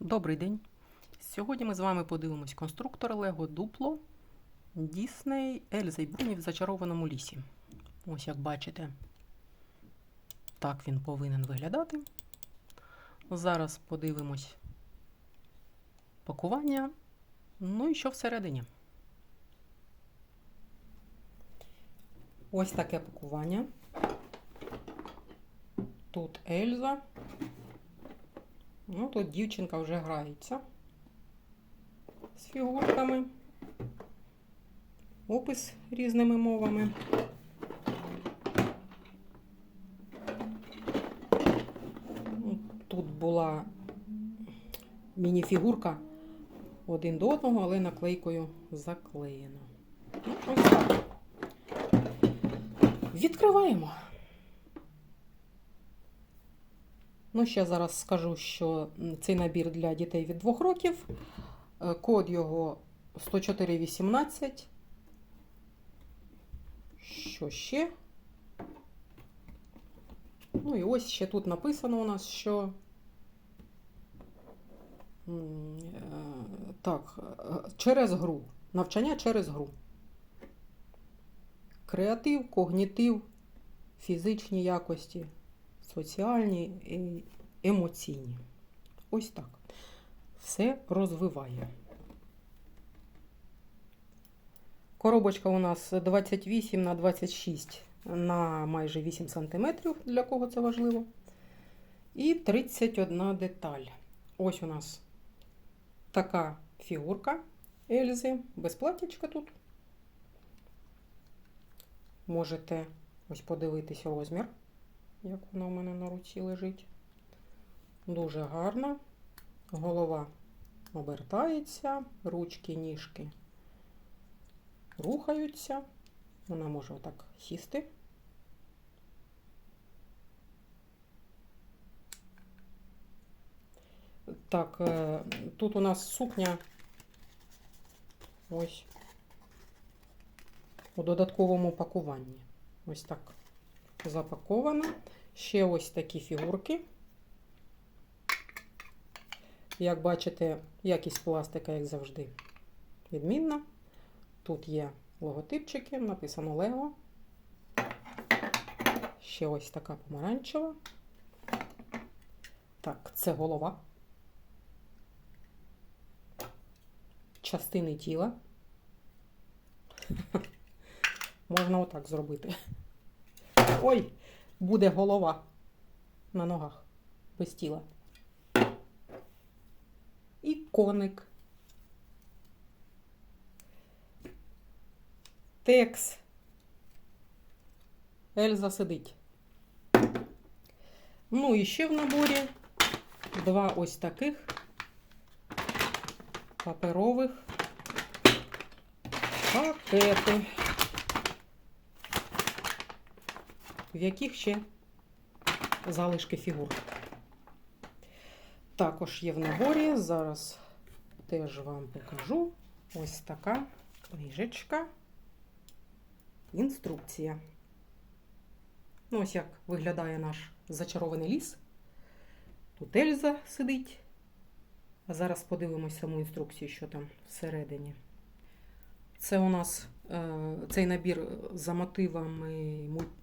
Добрий день! Сьогодні ми з вами подивимось конструктор Лего Дупло Дісней Ельза і Бруні в зачарованому лісі. Ось як бачите, так він повинен виглядати. Зараз подивимось пакування. Ну і що всередині. Ось таке пакування. Тут Ельза. Ну, тут дівчинка вже грається з фігурками. Опис різними мовами. Ну, Тут була міні-фігурка один до одного, але наклейкою заклеєно. Ось так. Відкриваємо. Ну, ще зараз скажу, що цей набір для дітей від 2 років. Е, Код його 10418. Що ще? Ну і ось ще тут написано у нас, що. е, Так, е, через гру. Навчання через гру. Креатив, когнітив, фізичні якості, соціальні і емоційні. Ось так. Все розвиває. Коробочка у нас 28 на 26 на майже 8 см, для кого це важливо. І 31 деталь. Ось у нас така фігурка Ельзи, без платічка тут. Можете ось подивитись розмір, як вона у мене на руці лежить. Дуже гарна. Голова обертається, ручки, ніжки рухаються. Вона може отак сісти. Так, е, тут у нас сукня ось у додатковому пакуванні. Ось так запаковано. Ще ось такі фігурки. Як бачите, якість пластика, як завжди, відмінна. Тут є логотипчики, написано Лего. Ще ось така помаранчева. Так, це голова. Частини тіла. Можна отак зробити. Ой, буде голова на ногах без тіла. І коник. Текс. Ельза сидить. Ну і ще в наборі два ось таких паперових пакети, в яких ще залишки фігур. Також є в наборі. Зараз теж вам покажу ось така книжечка. Інструкція. Ну, ось як виглядає наш зачарований ліс. Тут Ельза сидить. А зараз подивимось саму інструкцію, що там всередині. Це у нас цей набір за мотивами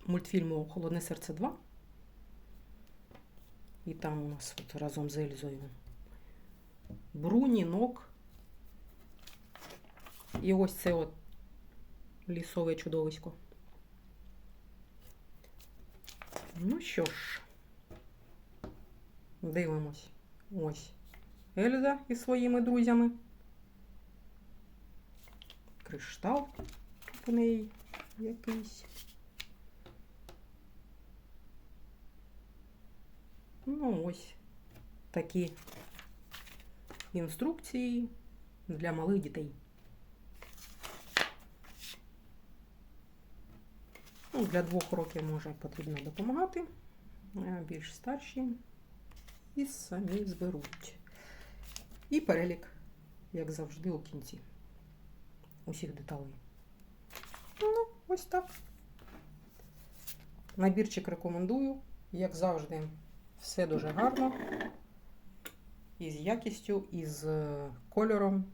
мультфільму Холодне серце 2. І там у нас от разом з Ельзою Бруні, Нок. І ось це от лісове чудовисько. Ну що ж, дивимось. Ось Ельза із своїми друзями. Криштал у якийсь. Ну, ось такі інструкції для малих дітей. Ну, для двох років може потрібно допомагати, більш старші і самі зберуть. І перелік, як завжди, у кінці усіх деталей. Ну, ось так. Набірчик рекомендую. Як завжди, все дуже гарно. і з якістю, і з е, кольором,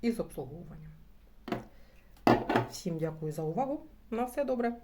і з обслуговуванням. Всім дякую за увагу. На все добре.